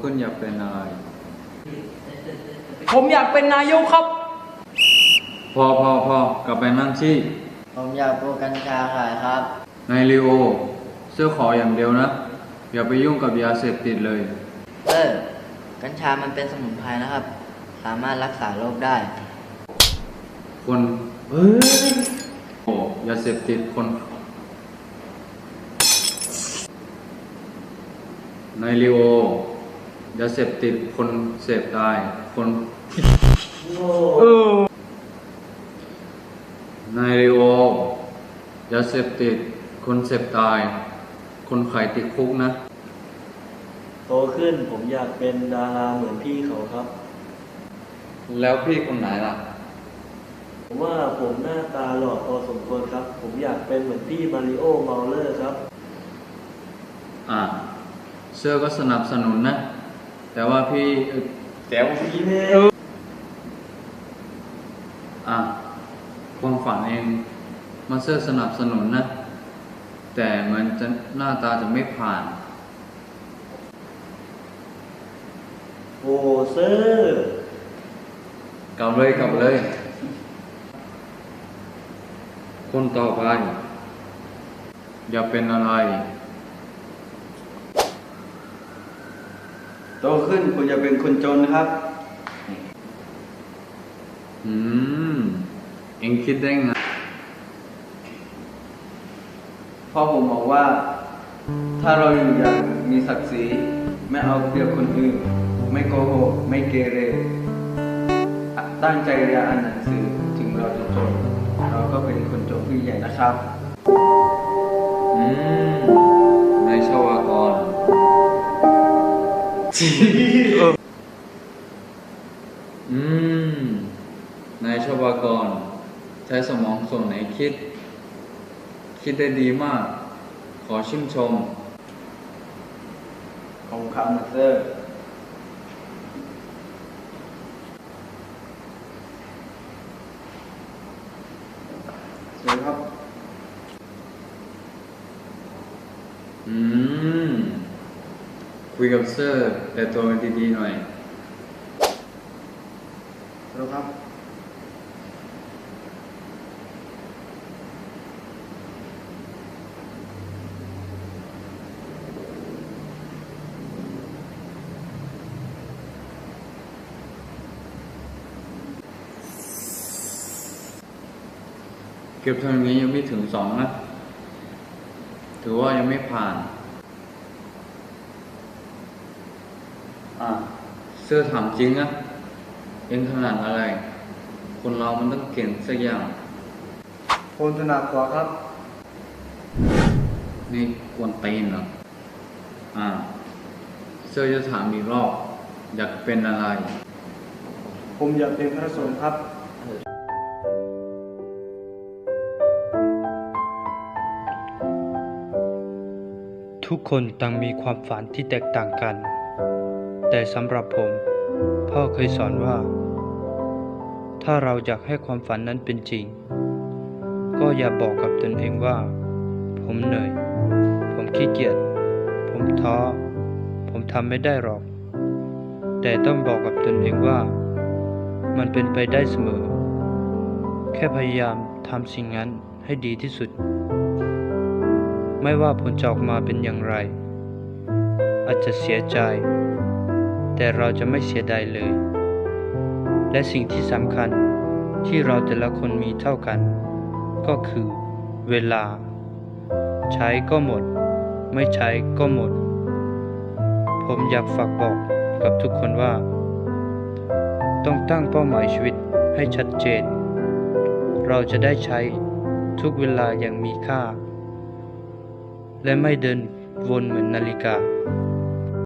ขึ้นอยากเป็นอะไร ผมอยากเป็นนายกครับ พอพอพอกลับไปนั่งที่ ผมอยากปลูกกัญชาขายครับ นายลีโอ เสื้อขออย่างเดียวนะ อย่าไปยุ่งกับยาเสพติดเลย เออ กัญชามันเป็นสมุนไพรนะครับ สามารถรักษาโรคได้ คนเฮ้ยโอ้ยาเสพติดคนนายลีโอ ยาเสพติดคนเสพตาย คนนายลีโอยาเสพติด คนเสพตาย คนขายติดคุกนะ โตขึ้นผมอยากเป็นดาราเหมือนพี่เขาครับ แล้วพี่คนไหนล่ะ ผมว่าผมหน้าตาหล่อพอสมควรครับ ผมอยากเป็นเหมือนพี่มาริโอเมาเลอร์ครับ อ่าเสื้อก็สนับสนุนนะ แต่ว่าพี่เอ่อแต่ว่าพี่เนี่ยอ่าความฝันเองมาเสื้อสนับสนุนนะ แต่เหมือนจะหน้าตาจะไม่ผ่าน โอ้เซอร์กลับเลยกลับเลย คนต่อไป อย่าเป็นอะไร โตขึ้นผมจะเป็นคนจนครับ อืม เอ็งคิดได้ไงเพราะผมบอกว่า ถ้าเราอยู่อย่างมีศักดิ์ศรีไม่เอาเปรียบคนอื่น ไม่โกหกไม่เกเรอะตั้งใจเรียนอ่านหนังสือ ถึงเราจะจน เราก็เป็นคนจนผู้ใหญ่นะครับ อืม นายชวากร ใช้สมองส่วนไหนคิด คิดได้ดีมาก ขอชื่นชม ของคำมาสเตอร์ สวัสดีครับ อืม คุยกับเซอร์แต่ตัวดีๆหน่อยสวัสดีครับ เก็บเท่านี้ยังไม่ถึงสองนะ ถือว่ายังไม่ผ่าน อะ เสื้อถามจริงนะเอ็งขนาดอะไร คนเรามันต้องเก่งสักอย่างผมถนัดขวาครับ นี่กวนตีนเหรออ่า เสื้อจะถามอีกรอบ อยากเป็นอะไร ผมอยากเป็นพระสงฆ์ครับทุกคนต่างมีความฝันที่แตกต่างกัน แต่สำหรับผม พ่อเคยสอนว่า ถ้าเราอยากให้ความฝันนั้นเป็นจริง ก็อย่าบอกกับตนเองว่า ผมเหนื่อย ผมขี้เกียจ ผมท้อ ผมทำไม่ได้หรอก แต่ต้องบอกกับตนเองว่า มันเป็นไปได้เสมอ แค่พยายามทำสิ่งนั้นให้ดีที่สุด ไม่ว่าผลจะออกมาเป็นอย่างไร อาจจะเสียใจ แต่เราจะไม่เสียดายเลย และสิ่งที่สำคัญที่เราแต่ละคนมีเท่ากัน ก็คือ เวลา ใช้ก็หมด ไม่ใช้ก็หมด ผมอยากฝากบอกกับทุกคนว่า ต้องตั้งเป้าหมายชีวิตให้ชัดเจน เราจะได้ใช้ทุกเวลาอย่างมีค่า และไม่เดินวนเหมือนนาฬิกา